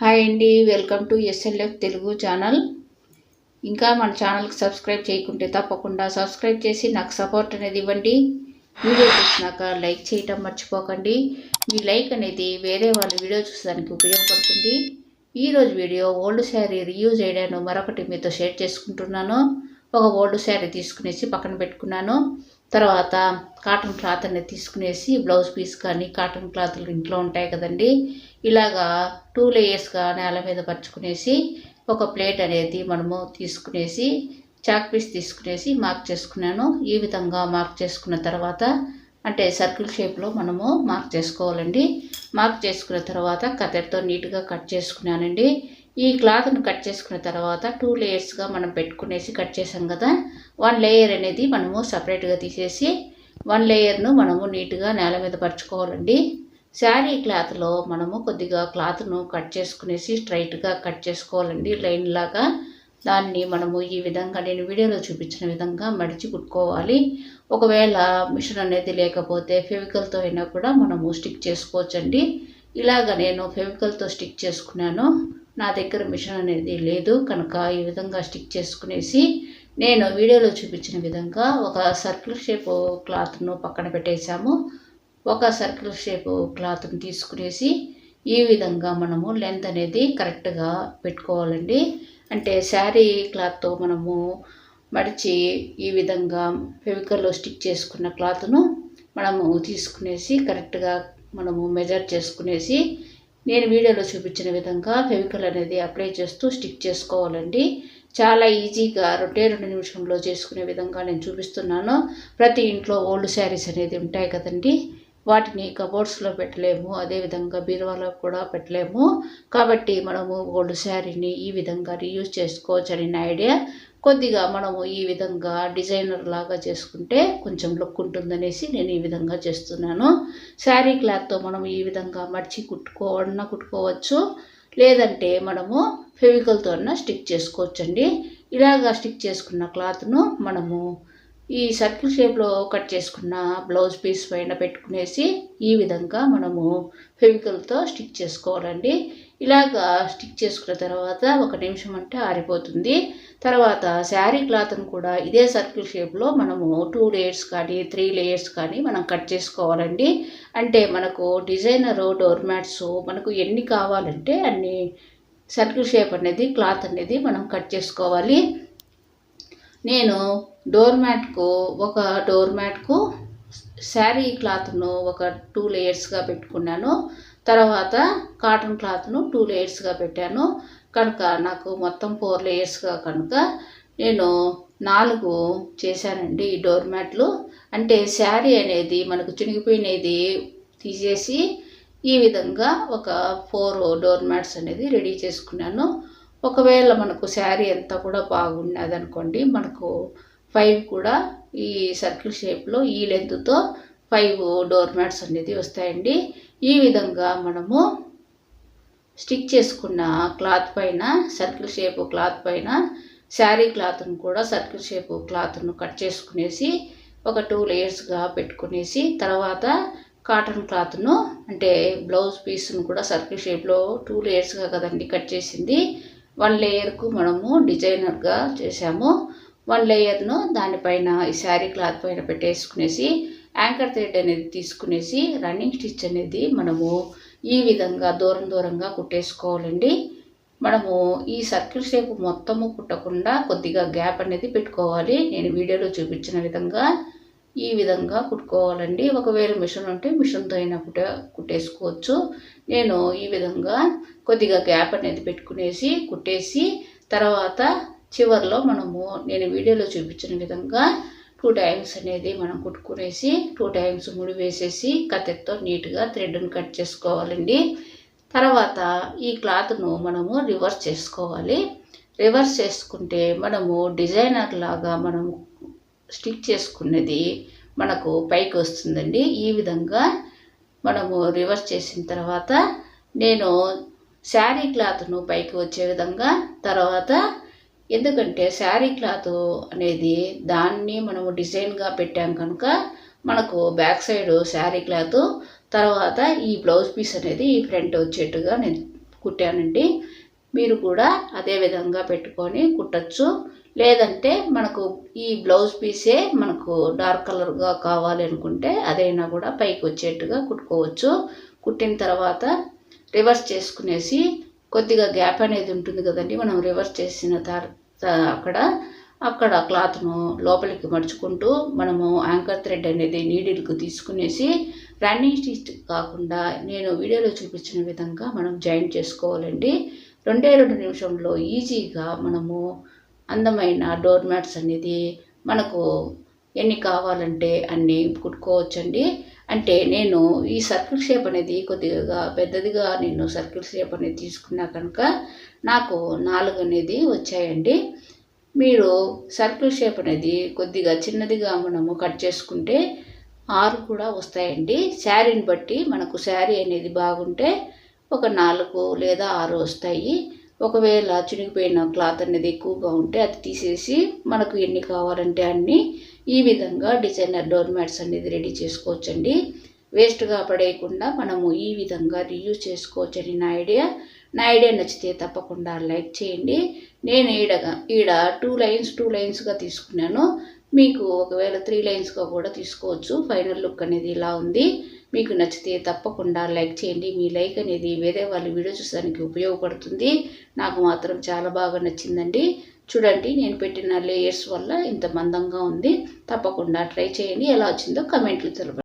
Hi అండి welcome to SLF Telugu channel. ఇంకా మన ఛానల్కి సబ్స్క్రైబ్ చేయకుంటే తప్పకుండా సబ్స్క్రైబ్ చేసి నాకు సపోర్ట్ అనేది ఇవ్వండి. వీడియో చూసినాక లైక్ చేయటం మర్చిపోకండి. మీ లైక్ అనేది వేరే వాళ్ళ వీడియో చూసడానికి ఉపయోగపడుతుంది. ఈరోజు వీడియో ఓల్డ్ శారీ రీయూజ్ అయ్యాను మరొకటి మీతో షేర్ చేసుకుంటున్నాను. ఒక ఓల్డ్ శారీ తీసుకునేసి పక్కన పెట్టుకున్నాను. తర్వాత కాటన్ క్లాత్ అనేది తీసుకునేసి బ్లౌజ్ పీస్ కానీ కాటన్ క్లాత్లు ఇంట్లో ఉంటాయి కదండి. ఇలాగా టూ లేయర్స్గా నేల మీద పరుచుకునేసి ఒక ప్లేట్ అనేది మనము తీసుకునేసి చాక్ పీస్ తీసుకునేసి మార్క్ చేసుకున్నాను. ఈ విధంగా మార్క్ చేసుకున్న తర్వాత అంటే సర్కిల్ షేప్లో మనము మార్క్ చేసుకోవాలండి. మార్క్ చేసుకున్న తర్వాత కత్తెరతో నీట్గా కట్ చేసుకున్నానండి. ఈ క్లాత్ను కట్ చేసుకున్న తర్వాత టూ లేయర్స్గా మనం పెట్టుకునేసి కట్ చేసాం కదా వన్ లేయర్ అనేది మనము సపరేట్గా తీసేసి వన్ లేయర్ను మనము నీట్గా నేల మీద పరుచుకోవాలండి. శారీ క్లాత్లో మనము కొద్దిగా క్లాత్ను కట్ చేసుకునేసి స్ట్రైట్గా కట్ చేసుకోవాలండి. లైన్ లాగా దాన్ని మనము ఈ విధంగా నేను వీడియోలో చూపించిన విధంగా మడిచి కుట్టుకోవాలి. ఒకవేళ మిషన్ అనేది లేకపోతే ఫెవికల్తో అయినా కూడా మనము స్టిక్ చేసుకోవచ్చండి. ఇలాగ నేను ఫెవికల్తో స్టిక్ చేసుకున్నాను. నా దగ్గర మిషన్ అనేది లేదు. కనుక ఈ విధంగా స్టిక్ చేసుకునేసి నేను వీడియోలో చూపించిన విధంగా ఒక సర్కిల్ షేప్ క్లాత్ను పక్కన పెట్టేశాము. ఒక సర్కిల్ షేప్ క్లాత్ని తీసుకునేసి ఈ విధంగా మనము లెంత్ అనేది కరెక్ట్గా పెట్టుకోవాలండి. అంటే శారీ క్లాత్తో మనము మడిచి ఈ విధంగా ఫెవికల్లో స్టిక్ చేసుకున్న క్లాత్ను మనము తీసుకునేసి కరెక్ట్గా మనము మెజర్ చేసుకునేసి నేను వీడియోలో చూపించిన విధంగా ఫెవికల్ అనేది అప్లై చేస్తూ స్టిక్ చేసుకోవాలండి. చాలా ఈజీగా రెండే రెండు నిమిషంలో చేసుకునే విధంగా నేను చూపిస్తున్నాను. ప్రతి ఇంట్లో ఓల్డ్ శారీస్ అనేది ఉంటాయి కదండి. వాటిని కబోర్డ్స్లో పెట్టలేము. అదేవిధంగా బీరువాలో కూడా పెట్టలేము. కాబట్టి మనము ఓల్డ్ శారీని ఈ విధంగా రీయూజ్ చేసుకోవచ్చు అనే నా ఐడియా కొద్దిగా మనము ఈ విధంగా డిజైనర్ లాగా చేసుకుంటే కొంచెం లుక్ ఉంటుందనేసి నేను ఈ విధంగా చేస్తున్నాను. శారీ క్లాత్తో మనం ఈ విధంగా మడిచి కుట్టుకోవన్నా కుట్టుకోవచ్చు. లేదంటే మనము ఫెవికల్తో అన్న స్టిక్ చేసుకోవచ్చండి. ఇలాగా స్టిక్ చేసుకున్న క్లాత్ను మనము ఈ సర్కిల్ షేప్లో కట్ చేసుకున్న బ్లౌజ్ పీస్ పైన పెట్టుకునేసి ఈ విధంగా మనము ఫెవికల్తో స్టిక్ చేసుకోవాలండి. ఇలాగా స్టిక్ చేసుకున్న తర్వాత ఒక నిమిషం అంటే ఆరిపోతుంది. తర్వాత శారీ క్లాత్ను కూడా ఇదే సర్కిల్ షేప్లో మనము టూ లేయర్స్ కానీ త్రీ లేయర్స్ కానీ మనం కట్ చేసుకోవాలండి. అంటే మనకు డిజైనర్ డోర్ మ్యాట్స్ మనకు ఎన్ని కావాలంటే అన్ని సర్కిల్ షేప్ అనేది క్లాత్ అనేది మనం కట్ చేసుకోవాలి. నేను డోర్ మ్యాట్కు ఒక డోర్ మ్యాట్కు శారీ క్లాత్ను ఒక టూ లేయర్స్గా పెట్టుకున్నాను. తర్వాత కాటన్ క్లాత్ను టూ లేయర్స్గా పెట్టాను. కనుక నాకు మొత్తం ఫోర్ లేయర్స్గా కనుక నేను నాలుగు చేశానండి ఈ డోర్ మ్యాట్లు అంటే శారీ అనేది మనకు చినిగిపోయినది తీసేసి ఈ విధంగా ఒక ఫోర్ డోర్ మ్యాట్స్ అనేది రెడీ చేసుకున్నాను. ఒకవేళ మనకు శారీ అంతా కూడా బాగున్నది అనుకోండి మనకు ఫైవ్ కూడా ఈ సర్కిల్ షేప్లో ఈ లెంత్తో ఫైవ్ డోర్ మ్యాట్స్ అనేది వస్తాయండి. ఈ విధంగా మనము స్టిక్ చేసుకున్న క్లాత్ పైన సర్కిల్ షేప్ క్లాత్ పైన శారీ క్లాత్ను కూడా సర్కిల్ షేప్ క్లాత్ను కట్ చేసుకునేసి ఒక టూ లేయర్స్గా పెట్టుకునేసి తర్వాత కాటన్ క్లాత్ను అంటే బ్లౌజ్ పీస్ను కూడా సర్కిల్ షేప్లో టూ లేయర్స్గా కదండి కట్ చేసింది. వన్ లేయర్కు మనము డిజైనర్గా చేసాము వన్ లేయర్ను దానిపైన ఈ శారీ క్లాత్ పైన పెట్టేసుకునేసి యాంకర్ థ్రెడ్ అనేది తీసుకునేసి రన్నింగ్ స్టిచ్ అనేది మనము ఈ విధంగా దూరం దూరంగా కుట్టేసుకోవాలండి. మనము ఈ సర్కిల్ షేప్ మొత్తము కుట్టకుండా కొద్దిగా గ్యాప్ అనేది పెట్టుకోవాలి. నేను వీడియోలో చూపించిన విధంగా ఈ విధంగా కుట్టుకోవాలండి. ఒకవేళ మిషన్ ఉంటే మిషన్తో అయినా కుట్ట కుట్టేసుకోవచ్చు. నేను ఈ విధంగా కొద్దిగా గ్యాప్ అనేది పెట్టుకునేసి కుట్టేసి తర్వాత చివరిలో మనము నేను వీడియోలో చూపించిన విధంగా టూ టైమ్స్ అనేది మనం కుట్టుకునేసి టూ టైమ్స్ ముడి వేసేసి కత్తెరతో నీట్గా థ్రెడ్ను కట్ చేసుకోవాలండి. తర్వాత ఈ క్లాత్ను మనము రివర్స్ చేసుకోవాలి. రివర్స్ చేసుకుంటే మనము డిజైనర్ లాగా మనము స్టిక్ చేసుకున్నది మనకు పైకి వస్తుందండి. ఈ విధంగా మనము రివర్స్ చేసిన తర్వాత నేను శారీ క్లాత్ను పైకి వచ్చే విధంగా తర్వాత ఎందుకంటే శారీ క్లాత్ అనేది దాన్ని మనము డిజైన్గా పెట్టాం కనుక మనకు బ్యాక్ సైడ్ శారీ క్లాత్ తర్వాత ఈ బ్లౌజ్ పీస్ అనేది ఈ ఫ్రంట్ వచ్చేట్టుగా నేను కుట్టానండి. మీరు కూడా అదే విధంగా పెట్టుకొని కుట్టచ్చు. లేదంటే మనకు ఈ బ్లౌజ్ పీసే మనకు డార్క్ కలర్గా కావాలి అనుకుంటే అదైనా కూడా పైకి వచ్చేట్టుగా కుట్టుకోవచ్చు. కుట్టిన తర్వాత రివర్స్ చేసుకునేసి కొద్దిగా గ్యాప్ అనేది ఉంటుంది కదండి మనం రివర్స్ చేసిన తర్వాత అక్కడ. అక్కడ క్లాత్ను లోపలికి మడుచుకుంటూ మనము యాంకర్ థ్రెడ్ అనేది నీడిల్కు తీసుకునేసి రన్నింగ్ స్టిచ్ కాకుండా నేను వీడియోలో చూపించిన విధంగా మనం జాయిన్ చేసుకోవాలండి. రెండే రెండు నిమిషంలో ఈజీగా మనము అందమైన డోర్ మ్యాట్స్ అనేది మనకు ఎన్ని కావాలంటే అన్నీ కుట్టుకోవచ్చండి. అంటే నేను ఈ సర్కిల్ షేప్ అనేది కొద్దిగా పెద్దదిగా నేను సర్కిల్ షేప్ అనేది తీసుకున్నా కనుక నాకు నాలుగు అనేది వచ్చాయండి. మీరు సర్కిల్ షేప్ అనేది కొద్దిగా చిన్నదిగా మనము కట్ చేసుకుంటే ఆరు కూడా వస్తాయండి. శారీని బట్టి మనకు శారీ అనేది బాగుంటే ఒక నాలుగు లేదా ఆరు వస్తాయి. ఒకవేళ చినిగిపోయిన క్లాత్ అనేది ఎక్కువగా ఉంటే అది తీసేసి మనకు ఎన్ని కావాలంటే అన్నీ ఈ విధంగా డిజైనర్ డోర్ మ్యాట్స్ అనేది రెడీ చేసుకోవచ్చండి. వేస్ట్గా పడేయకుండా మనము ఈ విధంగా రియూజ్ చేసుకోవచ్చని నా ఐడియా. నా ఐడియా నచ్చితే తప్పకుండా లైక్ చేయండి. నేను ఈడగా ఈడ టూ లైన్స్ టూ లైన్స్గా తీసుకున్నాను. మీకు ఒకవేళ త్రీ లైన్స్గా కూడా తీసుకోవచ్చు. ఫైనల్ లుక్ అనేది ఇలా ఉంది. మీకు నచ్చితే తప్పకుండా లైక్ చేయండి. మీ లైక్ అనేది వేరే వాళ్ళు వీడియో చూసానికి ఉపయోగపడుతుంది. నాకు మాత్రం చాలా బాగా నచ్చిందండి. చూడండి నేను పెట్టిన లేయర్స్ వల్ల ఇంత మందంగా ఉంది. తప్పకుండా ట్రై చేయండి. ఎలా వచ్చిందో కమెంట్లు తెలపండి.